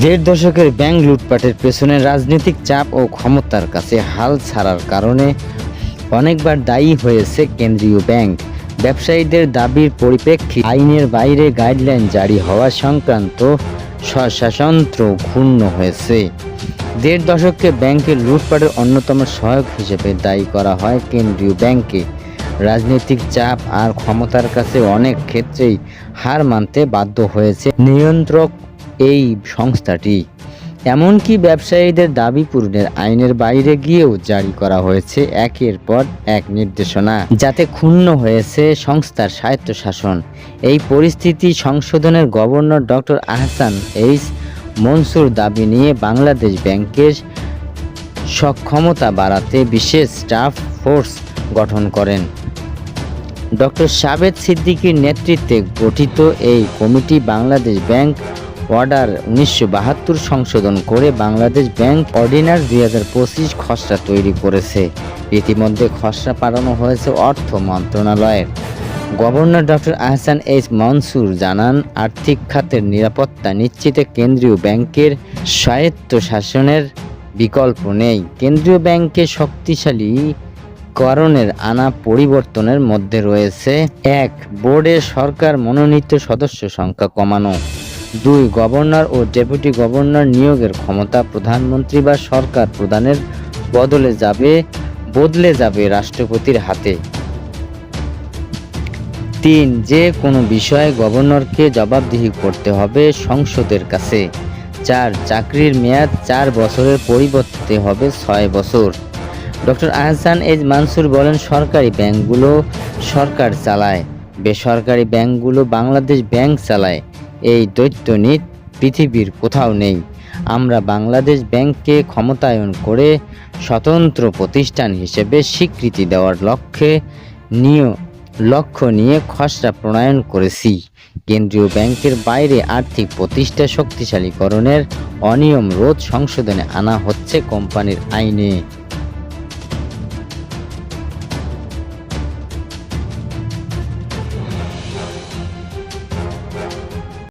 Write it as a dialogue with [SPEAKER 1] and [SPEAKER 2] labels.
[SPEAKER 1] দেড় দশকের ব্যাংক লুটপাটের পেছনে রাজনৈতিক চাপ ও ক্ষমতার কাছে হাল ছাড়ার কারণে অনেকবার দায়ী হয়েছে কেন্দ্রীয় ব্যাংক। ব্যবসায়ীদের দাবির পরিপ্রেক্ষিতে আইনের বাইরে গাইডলাইন জারি হওয়া সংক্রান্ত স্বশাসন্ত্র ক্ষুণ্ণ হয়েছে। দেড় দশককে ব্যাংকের লুটপাটের অন্যতম সহায়ক হিসেবে দায়ী করা হয় কেন্দ্রীয় ব্যাংকে রাজনৈতিক চাপ আর ক্ষমতার কাছে অনেক ক্ষেত্রেই হার মানতে বাধ্য হয়েছে নিয়ন্ত্রক এই সংস্থাটি। এমনকি ব্যবসায়ীদের দাবি পূরণের আইনের বাইরে গিয়েও জারি করা হয়েছে একের পর এক নির্দেশনা, যাতে ক্ষুণ্ণ হয়েছে সংস্থার স্বায়ত্তশাসন। এই পরিস্থিতি সংশোধনের governor doctor Ahsan H Mansur দাবি নিয়ে বাংলাদেশ ব্যাংকের সক্ষমতা বাড়াতে বিশেষ স্টাফ ফোর্স গঠন করেন। ডক্টর সাবেদ সিদ্দিকীর নেতৃত্বে গঠিত এই কমিটি বাংলাদেশ ব্যাংক অর্ডার উনিশশো বাহাত্তর সংশোধন করে বাংলাদেশ ব্যাংক অর্ডিনান্স দুই হাজার পঁচিশ খসড়া তৈরি করেছে। ইতিমধ্যে খসড়া পাঠানো হয়েছে অর্থ মন্ত্রণালয়ের। Governor doctor Ahsan H Mansur জানান, আর্থিক খাতের নিরাপত্তা নিশ্চিতে কেন্দ্রীয় ব্যাংকের স্বায়ত্ত শাসনের বিকল্প নেই। কেন্দ্রীয় ব্যাংকে শক্তিশালী করণের আনা পরিবর্তনের মধ্যে রয়েছে এক। বোর্ডে সরকার মনোনীত সদস্য সংখ্যা কমানো। দুই গভর্নর ও ডেপুটি গভর্নর নিয়োগের ক্ষমতা প্রধানমন্ত্রী বা সরকার প্রধানের বদলে যাবে বদলে যাবে রাষ্ট্রপতির হাতে। তিন, যে কোনো বিষয়ে গভর্নরকে জবাবদিহি করতে হবে সংসদের কাছে। চার, চাকরির মেয়াদ চার বছরের পরিবর্তে হবে ছয় বছর। ডক্টর আহসান এজ মানসুর বলেন, সরকারি ব্যাংকগুলো সরকার চালায়। বেসরকারি ব্যাংকগুলো বাংলাদেশ ব্যাংক চালায়। এই দৈত্যনীত পৃথিবীর কোথাও নেই। আমরা বাংলাদেশ ব্যাংককে ক্ষমতায়ন করে স্বতন্ত্র প্রতিষ্ঠান হিসেবে স্বীকৃতি দেওয়ার লক্ষ্যে নিয়ে, লক্ষ্য নিয়ে খসড়া প্রণয়ন করেছি। কেন্দ্রীয় ব্যাংকের বাইরে আর্থিক প্রতিষ্ঠা শক্তিশালীকরণের অনিয়ম রোধ সংশোধনে আনা হচ্ছে কোম্পানির আইনে।